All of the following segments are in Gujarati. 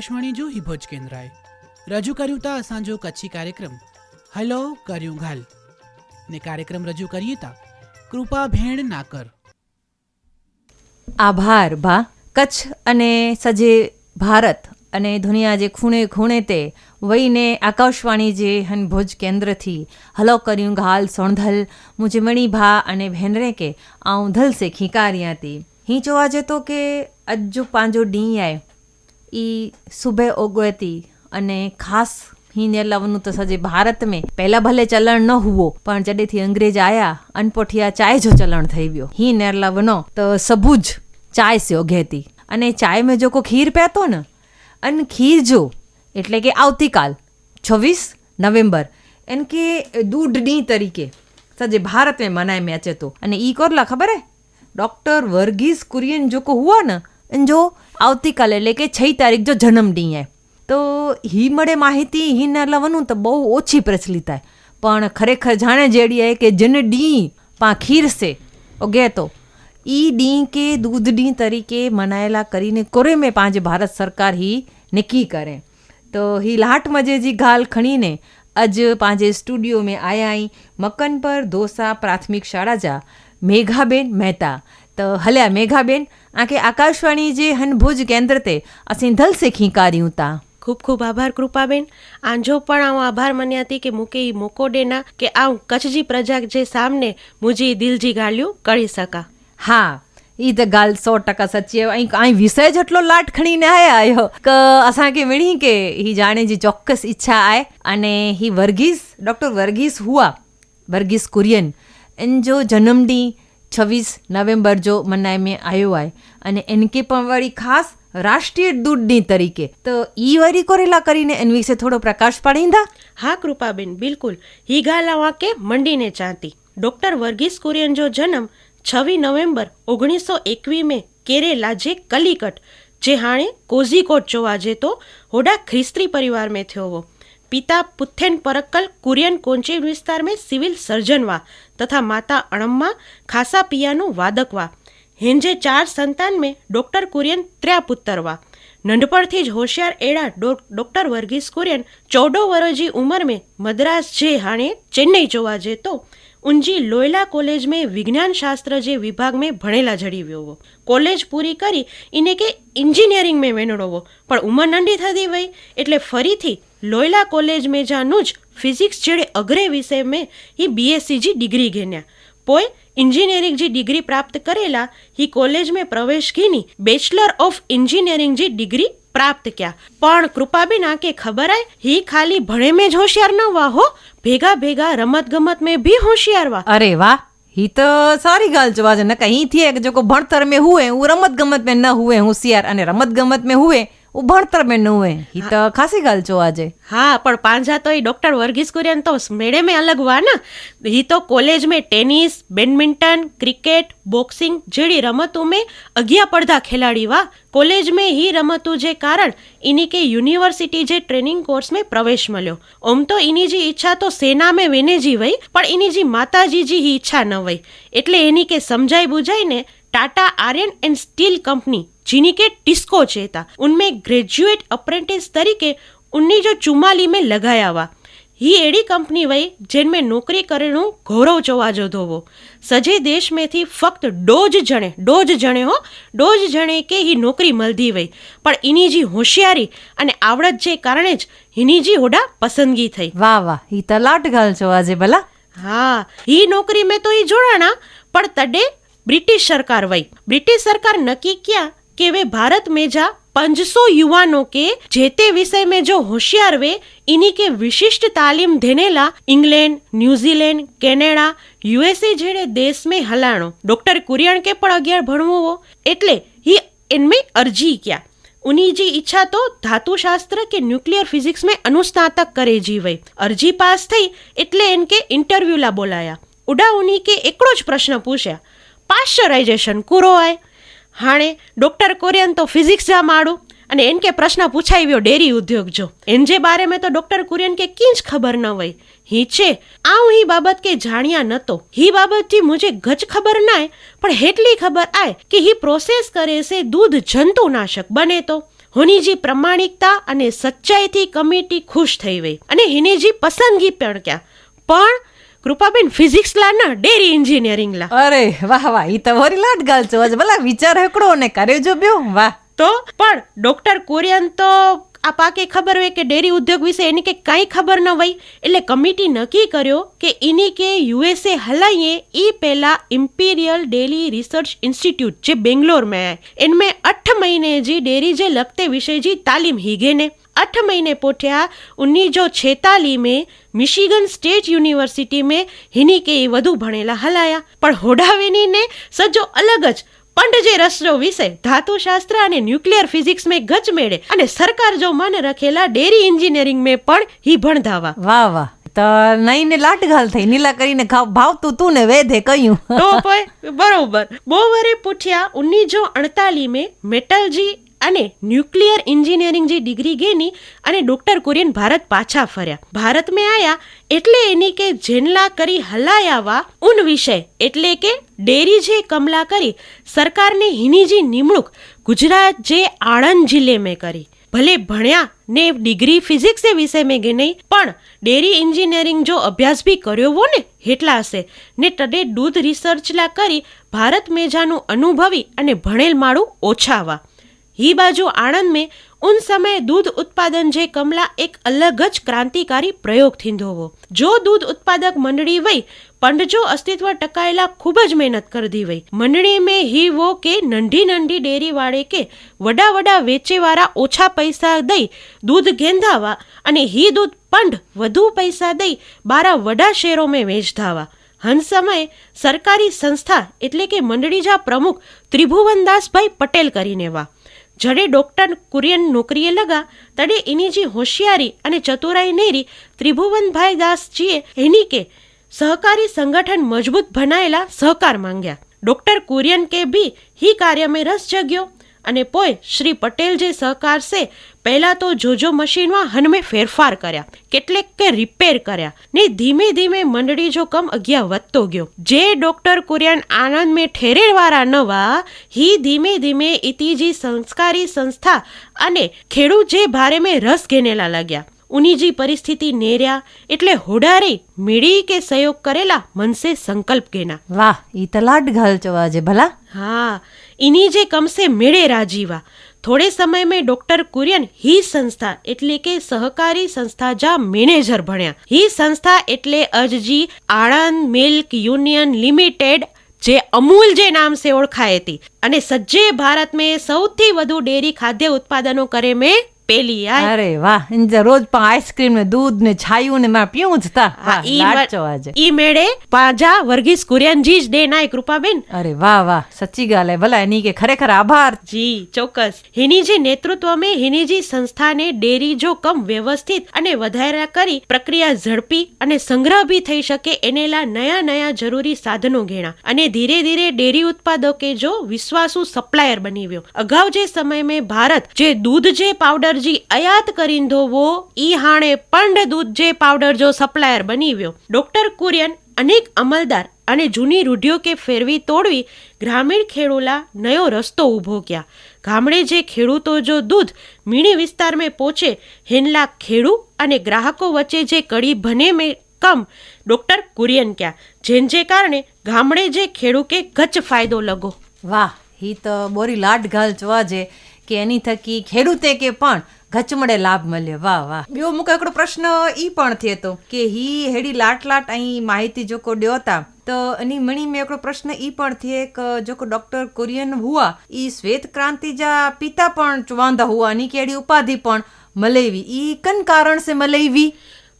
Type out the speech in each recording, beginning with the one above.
આકાશવાણી જો હિભોજ કેન્દ્રાએ રજૂ કર્યું તા અસાંજો કચ્છી કાર્યક્રમ. હલો, કર્યું ઘાલ. ને કાર્યક્રમ રજૂ કરીએ તા. કૃપા ભેણ નાકર. આભાર, ભા. કચ્છ અને સજે ભારત અને દુનિયા જે ખૂણે ખૂણે તે વહીને આકાશવાણી જે હન ભુજ કેન્દ્રથી. હલો, કર્યું ઘાલ, સોણધલ. મુજે મણી, ભા અને ભેનરે કે આઉં ધલ સે ખીકારિયાતી हीं चवाजे तो के अॼु पंहिंजो ॾींहुं आहे એ सुबह ओगवती અને ખાસ हींअर लवनू त सॼे भारत में पहला भले चलण न हुओ पण जॾहिं थी अंग्रेज आया अनपोठिया चांहि जो चलण ठही वियो हींअर लवनो त सबुज चांहि से ओघे थी અને ચાયમાં જો કો ખીર પહેતો ને, અને ખીર જો, એટલે કે આવતીકાલ, છવ્વીસ નવેમ્બર, એન કે દૂધની તરીકે સજે ભારત મેં મનાય મેં અચે તો અને ઈ કોરલા ખબર? હે ડૉક્ટર વર્ગીસ કુરિયન જો કો હુઆ ને જો આવતીકાલે, એટલે કે છ તારીખ જો જન્મડી તો હી મળે માહિતી, હી ના લાવવાનું તો બહુ ઓછી પ્રચલિત થાય. પણ ખરેખર જાણે જેડી કે જન ડી પા ખીર સે ઓગે તો. ઈ ડી કે દૂધ ડી તરીકે મનાયેલા કરીને કોરે મેં પાંચ ભારત સરકાર હી નક્કી કરે. તો હી લાટ મજે જી ગાલ ખણીને અજ પાંજે સ્ટુડિયો મેં આયા મકન પર ધોસા પ્રાથમિક શાળા જા, મેઘાબેન મહેતા. तो हल्या मेघाबेन आके आकाशवाणी जे हन भुज केंद्र ते असीं धल सिखी कारियूं था ખૂબ ખૂબ આભાર કૃપાબેન. આંજો પણ આઉં આભાર મન્યા હતી કે મૂકે ઈ મોકો ડેના કે આઉં કચ્છજી પ્રજા જે સામને મુજી દિલજી ગાલ્યું કરી સકા. હા ઈ त ॻाल्हि सौ टका सची आहे ऐं ऐं विषय जटलो लाट खणी न आयो क असांखे मिणी के ही ॼाणे जी ચોક્કસ ઈચ્છા आहे અને ही વર્ગીસ ડૉક્ટર વર્ગીસ હુઆ વર્ગીસ કુરિયન એન જો જન્મડી છવ્વીસ નવેમ્બર જો મનાય મેં આયો આય અને એનકે પણ વળી ખાસ રાષ્ટ્રીય દૂધની તરીકે. તો ઈ વરી કોરેલા કરીને એન વિશે થોડો પ્રકાશ પાડીંદા હા, કૃપાબેન, બિલકુલ. હી ગાલા કે મંડીને ચાંતી. ડોક્ટર વર્ગીસ કુરિયનજો જન્મ છવી નવેમ્બર ઓગણીસો એકવીમે કેરેલા જે કલિકટ, જે હાણે કોઝીકોટ જોવા જેતો, હોડા ખ્રિસ્તી પરિવાર મેં થયો. પિતા પુથેન પરક્કલ કુરિયન કોંચી વિસ્તાર મેં સિવિલ સર્જન વા. તથા માતા અણમ્મા ખાસા પિયાનું વાદકવા. હેંજે ચાર સંતાન મેં ડૉક્ટર કુરિયન ત્ર્યા પુત્તરવા. નંઢપણથી જ હોશિયાર એડા ડોક્ટર વર્ગીસ કુરિયન ચૌદો વરજી ઉંમર મદ્રાસ જે હાણે ચેન્નઈ જોવા જતો, ઊંજી લોયલા કોલેજ મેં વિજ્ઞાન શાસ્ત્ર જે વિભાગ મેં ભણેલા જડીવ્યો કોલેજ પૂરી કરી એને કે એન્જિનિયરિંગ મેં પણ ઉંમર નંડી થતી વઈ એટલે ફરીથી લોયલા કોલેજ में જાનું જ ફિઝિક્સ જેડે અગ્રે વિષય में ही बीएससी जी डिग्री घेन्या पोइ इंजीनियरिंग जी डिग्री प्राप्त करेला ही कॉलेज में प्रवेश घीनी બેચલર ઓફ इंजीनियरिंग जी डिग्री प्राप्त किया પણ કૃપાબેન આ કે ખબર આય ही ખાલી ભણે में જ હોશિયાર ન हुआ हो ભેગા ભેગા રમત ગમત में भी હોશિયાર हुआ અરે વાહ ही તો સારી ॻाल्हि चवा છે न कहीं थिए કે जेको ભણતર में हुए उहो रमत गमत में न हुए होशियार અને રમત ગમત में हुए ઓ મેં નુએ હી. તો ખાસી ગાલ છો આજે. હા પણ પાંજા તો એ ડોક્ટર વર્ગીસ કુરિયન તો મેળે મેં અલગ વા ના. હી તો કોલેજ મેં ટેનિસ બેડમિન્ટન ક્રિકેટ બોક્સિંગ જેવી રમતો મેં અગિયા પડધા ખેલાડી વા. કોલેજ મેં હી રમતો જે કારણ ઇની કે યુનિવર્સિટી જે ટ્રેનિંગ કોર્સ મેં પ્રવેશ મળ્યો ઓમ તો ઇની જી ઈચ્છા તો સેના મેં વેનેજી વઈ પણ ઇની જી માતાજી જી હી ઈચ્છા ન વઈ. એટલે એની કે સમજાઈ બુજાઈ ને Tata iron and steel company जिन्हीं के टिस्को चेता उनमें ग्रेजुएट अप्रेंटिस तरीके उन्नीस जो चुम्माली में लगाया हुआ ही अहिड़ी कंपनी वई जिनमें नौकरी करणु गौरव चवा जो धोवो सॼे देश में थी फक्त डोज जणे डोज जणे हो डोज जणे के ही नौकरी મળતી વઈ પણ ઇની જી હોશિયારી અને આવડત જે કારણે જ हिनी जी होॾा पसंदगी થઈ વાહ વાહ ही त લાટ ॻाल्हि चवा છે ભલા હા ही नौकरी में तो ही जोड़ाना पर तॾे બ્રિટિશ સરકાર વઈ બ્રિટિશ સરકાર નક્કી ક્યા કે વે ભારત મેજા પંચસો યુવાનો કે જે તે વિષય મેં જો હોશિયાર વે, ઇની કે વિશિષ્ટ તાલીમ ધેનેલા England, New Zealand, Canada USA જેડે દેશ મેં હલાણો. ડોક્ટર કુરિયણ કે પણ અગિયાર ભણવો એટલે હી એનમે અરજી ક્યાં. ઉની जी ઈચ્છા તો ધાતુશાસ્ત્ર કે ન્યુક્લિયર ફિઝિક્સ મેં અનુસ્નાતક કરે જીવઈ અરજી પાસ થઈ એટલે એન કે ઇન્ટરવ્યૂલા બોલાયા. ઉડા ઉની કે એકડો જ પ્રશ્ન પૂછ્યા. પાશ્ચરાઇઝેશન કુરો આય. હાણે ડૉક્ટર કોરિયન તો ફિઝિક્સ જા માડું અને એન કે પ્રશ્ન પૂછાઈ ગયો ડેરી ઉદ્યોગ જો. એન જે બારે મેં તો ડૉક્ટર કુરિયન કે કીંચ ખબર ન હોય હી છે આવું હી બાબત કે જાણ્યા નતો. હી બાબતથી મુજે ગજ ખબર નાય, પણ હેટલી ખબર આય કે હી પ્રોસેસ કરે છે દૂધ જંતુનાશક બને તો. હોનીજી પ્રમાણિકતા અને સચ્ચાઈથી કમિટી ખુશ થઈ ગઈ અને હિનેજી પસંદગી પણ ક્યાં પણ કૃપાબેન ફિઝિક્સ લા ડેરી એન્જિનિયરિંગ લા અરે વાહ વાહ ઈ તમારી લાડ ગાલ છો. આજ ભલા વિચાર હકડો ને કાર્ય જો બ્યો વાહ. તો પણ ડોક્ટર કોરિયન તો આ પાકે ખબર હોય કે ડેરી ઉદ્યોગ વિશે એની કે કાંઈ ખબર ન હોય. એટલે કમિટી નક્કી કર્યો કે એની કે યુએસએ હલાઈએ એ પહેલાં ઇમ્પિરિયલ ડેરી રિસર્ચ ઇન્સ્ટિટ્યૂટ જે બેંગ્લોર મેં એનમે અઠ મહિને જે ડેરી જે લગતે વિષય જે તાલીમ હીગેને. हीगे ने अठ महीने पोठिया उन्नीस जो छेतालीस में मिशिगन स्टेट यूनिवर्सिटी में हिनी के એ વધુ ભણેલા હલાયા પણ હોડાવેનીને સજો અલગ જ પંડ જે રસનો વિષય ધાતુશાસ્ત્ર અને ન્યુક્લિયર ફિઝિક્સ में ગચ મેળે અને સરકાર જો મન રખેલા ડેરી એન્જિનિયરિંગ में પણ હી ભણધાવા વાહ વાહ તો નહીં ને લાટ ગાલ થઈ નીલા કરીને ખાવ ભાવતું તું ને વેધે કહ્યું તો ભાઈ બરોબર બહુ વરે પૂછ્યા ઉન્નીસો અડતાલીસ में મેટલજી અને ન્યુક્લિયર એન્જિનિયરિંગ જે ડિગ્રી ગેની અને ડૉક્ટર કુરિયન ભારત પાછા ફર્યા. ભારત મેં આયા એટલે એની કે જેનલા કરી હલાયાવા ઉન વિષય. એટલે કે ડેરી જે કમલા કરી, સરકારની હિનીજી નિમણૂક ગુજરાત જે આણંદ જિલ્લે મેં કરી. ભલે ભણ્યા ને ડિગ્રી ફિઝિક્સ એ વિષય મેં ગઈ નહીં પણ ડેરી એન્જિનિયરિંગ જો અભ્યાસ બી કર્યો હો ને એટલા હશે. ને ટડે દૂધ રિસર્ચલા કરી ભારત મેજાનું અનુભવી અને ભણેલ માળું ઓછાવા. ही बाजू आणंद में उन समय दूध उत्पादन जे कमला एक अलग ज क्रांतिकारी प्रयोग थींदो हो जो दूध उत्पादक मंडड़ी वई पंड जो अस्तित्व टकायला खूब ज मेहनत कर दी वई मंडड़ी में ही वो के नंढी नंढी डेरी वारे के वॾा वॾा वेचे वारा ઓછા પૈસા દઈ દૂધ ગેંધાવા અને હી દૂધ પંડ વધુ પૈસા દઈ બારા વડા શેરો મેં વેચધાવા હન સમયે સરકારી સંસ્થા એટલે કે મંડળીજા પ્રમુખ ત્રિભુવનદાસભાઈ પટેલ કરીને વા જડે ડોક્ટર કુરિયન નોકરીએ લગા, તડે એની જે હોશિયારી અને ચતુરાઈ નેરી ત્રિભુવનભાઈ દાસજીએ એની કે સહકારી સંગઠન મજબૂત બનાયેલા સહકાર માંગ્યા. ડોક્ટર કુરિયન કે બી હી કાર્ય મેં રસ જગ્યો. અને પોય શ્રી પટેલ જે સહકાર છે પહેલાં તો જોજો મશીનમાં હનમે ફેરફાર કર્યા, કેટલેક કે રિપેર કર્યા, ને ધીમે ધીમે મંડળી જો કમ અગિયા વધતો ગયો. જે ડોક્ટર કુરિયન આનંદ મેં ઠેરેવાળા નવા, હી ધીમે ધીમે ઇતિજી સંસ્કારી સંસ્થા અને ખેડૂત જે ભારે મેં રસ ઘેનેલા લાગ્યા. ઉનીજી પરિસ્થિતિ નેર્યા એટલે હોડારે મેળી કે સહયોગ કરેલા મનસે સંકલ્પ કેના વાહ ઈ તલાટ ઘાલચવા જે ભલા. હા ઇની જે કમસે મેળે રાજીવા. થોડે સમય મેં ડોક્ટર કુરિયન હી સંસ્થા એટલે કે સહકારી સંસ્થા જા મેનેજર ભણ્યા. હી સંસ્થા એટલે અજજી આણંદ મિલ્ક યુનિયન લિમિટેડ જે અમૂલ જે નામ સે ઓળખાય હતી. અને સજ્જે ભારત મેં સૌથી વધુ ડેરી ખાદ્ય ઉત્પાદનો કરે મેં પેલી અરે વાહ રોજ પણ આઈસ્ક્રીમ ને દૂધ ને છાયું ને માં પીવું જ તા. ઈ મેળે પાજા વર્ગીસ કુરિયનજી જ ડે નાય કૃપાબેન અરે વાહ વાહ સચ્ચી ગાલ ભલા એની કે ખરેખર આભાર. જી ચોક્કસ. હિનીજી નેતૃત્વ મેં હિનીજી સંસ્થાને ડેરી જો કમ વ્યવસ્થિત અને વધારા કરી પ્રક્રિયા ઝડપી અને સંગ્રહ બી થઈ શકે એનેલા નયા નયા જરૂરી સાધનો ઘેણા અને ધીરે ધીરે ડેરી ઉત્પાદકે જો વિશ્વાસુ સપ્લાયર બની ગયો અગાઉ જે સમય મેં ભારત જે દૂધ જે પાવડર જી અયાત કરીંદો ધોવો. ઈ હાણે પંડ દૂધ જે પાવડર જો સપ્લાયર બની ગયો ડોક્ટર કુરિયન, અનેક અમલદાર અને જૂની રૂઢિઓ કે ફેરવી તોડવી ગ્રામીણ ખેડૂલા નયો રસ્તો ઊભો ક્યા. ગામડે જે ખેડૂતો જો દૂધ મીણી વિસ્તારમાં પહોંચે હેનલા ખેડૂ અને ગ્રાહકો વચ્ચે જે કડી ભને મેં કમ ડોક્ટર કુરિયન ક્યા. જેન જે કારણે ગામડે જે ખેડૂ કે ગચ ફાયદો લગો. વાહ હી તો બોરી લાટ ગાલ જોવા આજે કે એની થકી ખેડૂતે કે પણ ગચમડે લાભ મળે. વાહ વાહ. બ્યો મૂકો એકડો પ્રશ્ન એ પણ થયેતો કે હી હેડી લાટ લાટ અહીં માહિતી જોકો ડ્યોતા તો. એની મણી મેં એકડો પ્રશ્ન એ પણ થયે કે જોકો ડોક્ટર કુરિયન હુઆ ઈ શ્વેત ક્રાંતિ જા પિતા પણ વાંધા હુઆ ની કેડી ઉપાધિ પણ મલેવી. ઈ કન કારણ સે મલેવી?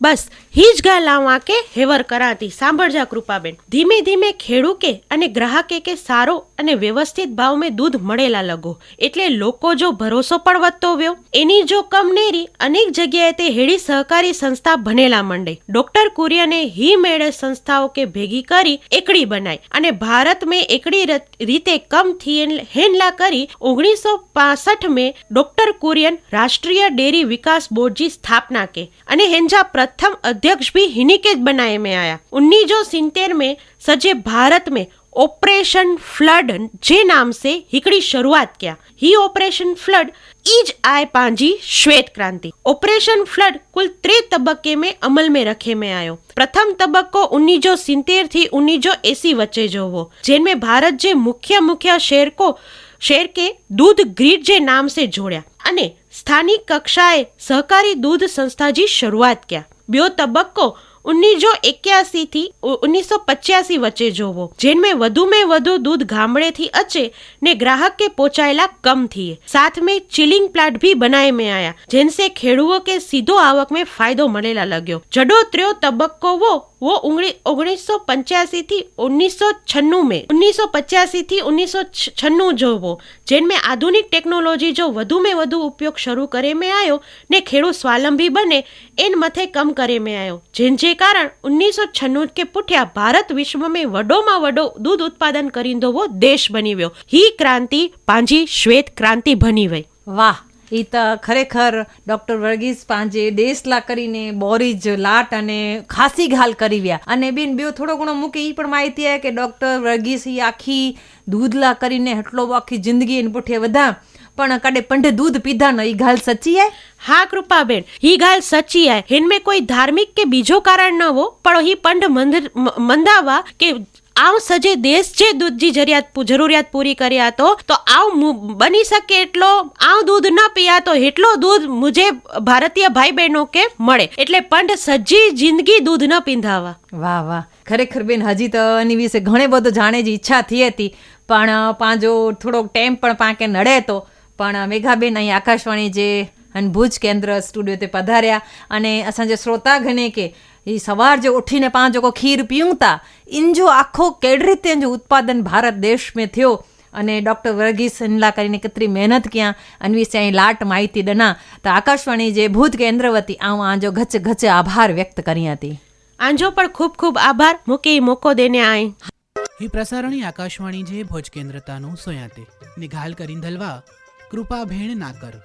બસ, હિજ ગા લાવા કે હેવર કરાતી. સાંભળજા કૃપાબેન. ધીમે ધીમે ખેડૂકે અને ગ્રાહકે કે સારો અને વ્યવસ્થિત ભાવ મેં દૂધ મળેલા લગો. એટલે લોકો જો ભરોસો પણ વધતો વ્યો, એની જો કમનેરી અનેક જગ્યાએ તે હેડી સહકારી સંસ્થા બનેલા મંડે. ડોક્ટર કુરિયને હી મેળે સંસ્થાઓ કે ભેગી કરી એકડી બનાવી અને ભારત મેં એકડી રીતે કમથી હેન્ડલા કરી ઓગણીસો પાસઠ મેં ડોક્ટર કુરિયન રાષ્ટ્રીય ડેરી વિકાસ બોર્ડની સ્થાપના કે. અને હેન્જા प्रथम अध्यक्ष भी हिनी के बनाए में आया। उन्नीस सौ सितेर में सजे भारत में ऑपरेशन फ्लड जे नाम से हिकड़ी शुरुआत किया। ही ऑपरेशन फ्लड इज़ आए पांजी श्वेत क्रांति। ऑपरेशन फ्लड कुल त्रे तबके में अमल में रखे में आयो। प्रथम तबको उन्नीस सौ सितेर थी, उन्नीस सौ एसी वच्चे जो वो, जिनमें भारत जे मुख्य मुख्य शहर को शहर के दूध ग्रीड जे नाम से जोड़िया। સ્થાનિક કક્ષાએ સહકારી દૂધ સંસ્થાજી શરૂઆત ક્યાં. બ્યો તબક્કો ઉન્નીસો એક્યાસી થી ઓગણીસો પચ્યાસી વચ્ચે જોવો. જેનમે વધુ મેં વધુ દૂધ ગામડે થી અચે ને ગ્રાહક કે પહોંચાયેલા કમ થીએ. સાથ મેં ચિલિંગ પ્લાન્ટ ભી બનાય મેં આયા. જેનસે ખેડુઓ કે સીધો આવક મેં ફાયદો મળેલા લગ્યો. જડો ત્રયો તબક્કો વો वो ઓગણીસ સો પંચ્યાસીથી ઓગણીસો છન્નું મેં ઓગણીસો પચાસીથી ઓગણીસો છન્નું જોવો જેન મેં આધુનિક ટેકનોલોજી જો વધુ મેં વધુ ઉપયોગ શરૂ કરે મેં આવ્યો ને ખેડૂત સ્વાવલંબી બને એન મથે કમ કરે મેં આવ્યો જેન જે કારણ ઓગણીસો છન્નું કે પૂઠ્યા ભારત વિશ્વમાં વડોમાં વડો દૂધ ઉત્પાદન કરી દોવો દેશ બની ગયો હી ક્રાંતિ પાંજી શ્વેત ક્રાંતિ ભની વઈ વાહ એ તો ખરેખર ડૉક્ટર વર્ગીસ પાંજે દેસલા કરીને બોરીજ લાટ અને ખાસી ઘાલ કરી વ્યા. અને બેન બે થોડો ઘણો મૂકે એ પણ માહિતી આવે કે ડૉક્ટર વર્ગીસ એ આખી દૂધલા કરીને એટલો આખી જિંદગી એને પૂઠે વધા પણ કડે પંડે દૂધ પીધા ન, ઈ ગાલ સચી હે? હા કૃપાબેન હી ગાલ સચી હે. હિનમે કોઈ ધાર્મિક કે બીજો કારણ ન હો, પણ હી પંડ મંદાવા કે આવ સજે દેશ જે દૂધની જરૂરિયાત જરૂરિયાત પૂરી કર્યા તો તો આવ બની શકે એટલો આવ દૂધ ન પીયા તો એટલો દૂધ મુજે ભારતીય ભાઈ બહેનો કે મળે. એટલે પંડ સજી જિંદગી દૂધ ન પીંધાવા. વાહ વાહ. ખરેખર બેન, હજી તો એની વિશે ઘણે બધું જાણે જ ઈચ્છા થઈ હતી. પણ પાંજો થોડોક ટાઈમ પણ પાંકે નડે તો. પણ મેઘાબેન અહીં આકાશવાણી જે અને ભુજ કેન્દ્ર સ્ટુડિયો તે પધાર્યા. અને અસાંજે શ્રોતા ઘણે કે એ સવાર જે ઉઠીને પાંચ જગો ખીર પીઉં તા ઇનજો આખો કેડ રીતે જો ઉત્પાદન ભારત દેશ મેં થયો અને ડૉક્ટર વર્ગીસ ઇનલા કરીને કેટલી મહેનત ક્યાં અન્વી અહીં લાટ માહિતી ડના તો આકાશવાણી જે ભૂત કેન્દ્ર વતી આવું આંજો ઘચ ઘચ આભાર વ્યક્ત કરી હતી આંજો પણ ખૂબ ખૂબ આભાર મૂકી મોકો દેને આય હી પ્રસારણી આકાશવાણી જે ભોજ કેન્દ્રતાનું સોયાતે નિઘાલ કરીન ધલવા કૃપા ભેણ ના કર